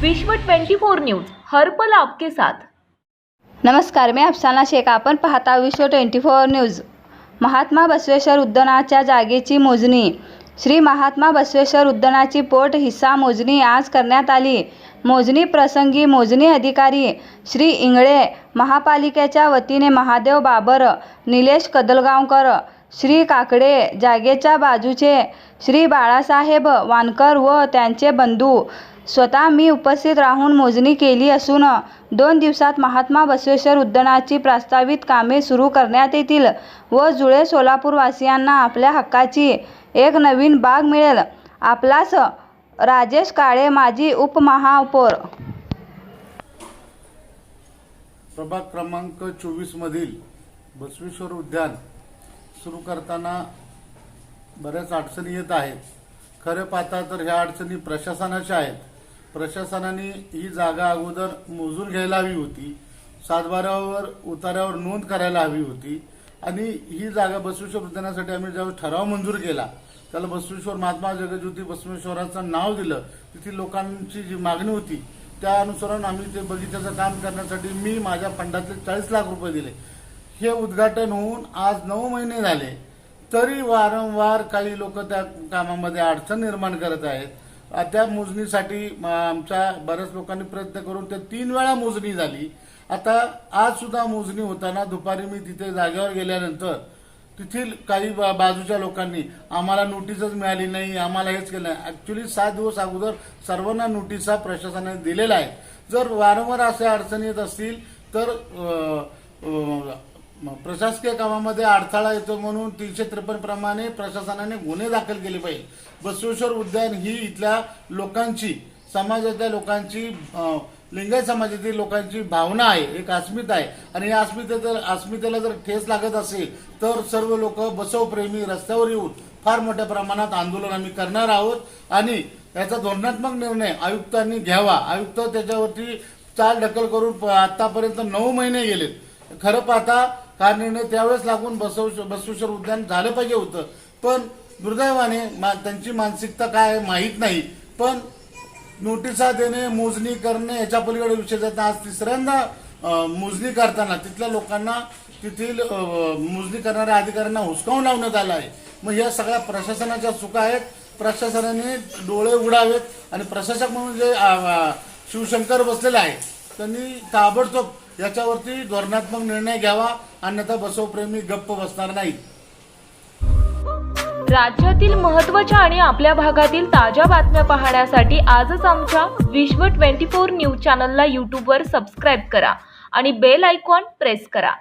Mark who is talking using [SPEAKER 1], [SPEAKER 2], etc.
[SPEAKER 1] विश्व 24 न्यूज हर्पल आपके साथ.
[SPEAKER 2] नमस्कार मी अफसाना शेख. आपण पाहता Vishwa twenty four news. Mahatma Basaveshwar उद्यानाच्या जागेची मोजणी. श्री महात्मा बसवेश्वर उद्यानाची पोट हिस्सा मोजणी आज करण्यात आली. मोजणी प्रसंगी मोजणी अधिकारी श्री इंगळे महापालिकेच्या वतीने महादेव बाबर निलेश कदलगावकर श्री काकडे जागेच्या बाजूचे श्री बाळासाहेब वानकर व त्यांचे बंधू स्वतः मी उपस्थित राहून मोजणी केली असून दोन दिवसात महात्मा बसवेश्वर उद्यानाची प्रस्तावित कामे सुरू करण्यात येतील व जुळे सोलापूरवासियांना आपल्या हक्काची एक नवीन बाग मिळेल. आपलाच राजेश काळे माजी उपमहापौर.
[SPEAKER 3] प्रभाग क्रमांक चोवीसमधील बसवेश्वर उद्यान सुरू करताना बऱ्याच अडचणी येत आहेत. खरं पाहता तर ह्या अडचणी प्रशासनाच्या आहेत. प्रशासनाने ही जागा अगोदर मोजून घ्यायला हवी होती. सातबारावर उतारावर नोंद करायला हवी होती. आणि ही जागा बसवेश्वर उद्यानासाठी आम्ही ज्यावेळी ठराव मंजूर केला त्याला बसवेश्वर महात्मा जगज्योती बसवेश्वराचं नाव दिलं. तिथे लोकांची जी मागणी होती त्या अनुसरून आम्ही ते बगीच्याचं काम करण्यासाठी मी माझ्या फंडातले चाळीस लाख रुपये दिले. हे उद्घाटन होऊन आज नऊ महिने झाले. तरी वारंवार काही लोक त्या कामामध्ये अडचण निर्माण करत आहेत. त्या मोजणीसाठी आमच्या बऱ्याच लोकांनी प्रयत्न करून ते तीन वेळा मोजणी झाली. आता आज सुद्धा मोजणी होताना दुपारी मी तिथे जागेवर गेल्यानंतर तिथील काही बा- बाजूच्या लोकांनी आम्हाला नोटीसच मिळाली नाही आम्हाला हेच केलं नाही. ऍक्च्युली सात दिवस अगोदर सर्वांना नोटिसा प्रशासनाने दिलेल्या आहेत. जर वारंवार अशा अडचणी येत असतील तर प्रशासकीय कामामध्ये अडथळा येतो म्हणून तीनशे त्रेपन्न प्रमाणे प्रशासनाने गुन्हे दाखल केले पाहिजे. बसवेश्वर उद्यान ही इथल्या लोकांची समाजातल्या लोकांची लिंगाय लिंगायत समाजातील लोकांची भावना आहे एक अस्मिता आहे. आणि या अस्मितेचं अस्मितेला जर ठेस लागत असेल तर सर्व लोक बसवप्रेमी रस्त्यावर येऊन फार मोठ्या प्रमाणात आंदोलन आम्ही करणार आहोत. आणि याचा धोरणात्मक निर्णय आयुक्तांनी घ्यावा. आयुक्त त्याच्यावरती चाल ढकल करून प- आतापर्यंत नऊ महिने गेलेत. खरं पाहता हा निर्णय त्यावेळेस लागून बसव बसवेश्वर उद्यान झालं पाहिजे होतं. पण दुर्दैवाने मा- त्यांची मानसिकता काय आहे माहीत नाही. पण नोटिसा देणे मोजणी करणे याच्या पलीकडे विषय जाता आज तिसऱ्यांदा मोजणी करताना तिथल्या लोकांना तेथील मोजणी करणाऱ्या अधिकाऱ्यांना हुसकावून लावण्यात आलं आहे. मग या सगळ्या प्रशासनाच्या चुका आहेत. प्रशासनाने डोळे उघडावेत. आणि प्रशासक म्हणून जे शिवशंकर बसलेले आहेत त्यांनी ताबडतोब याच्यावरती धोरणात्मक निर्णय घ्यावा अन्यथा बसवप्रेमी गप्प बसणार नाही
[SPEAKER 1] राज्यातील महत्त्वाच्या आणि आपल्या भागातील ताज्या बातम्या पाहण्यासाठी आजच आमच्या विश्व 24 न्यूज चॅनलला यूट्यूबवर सबस्क्राईब करा आणि बेल आयकॉन प्रेस करा.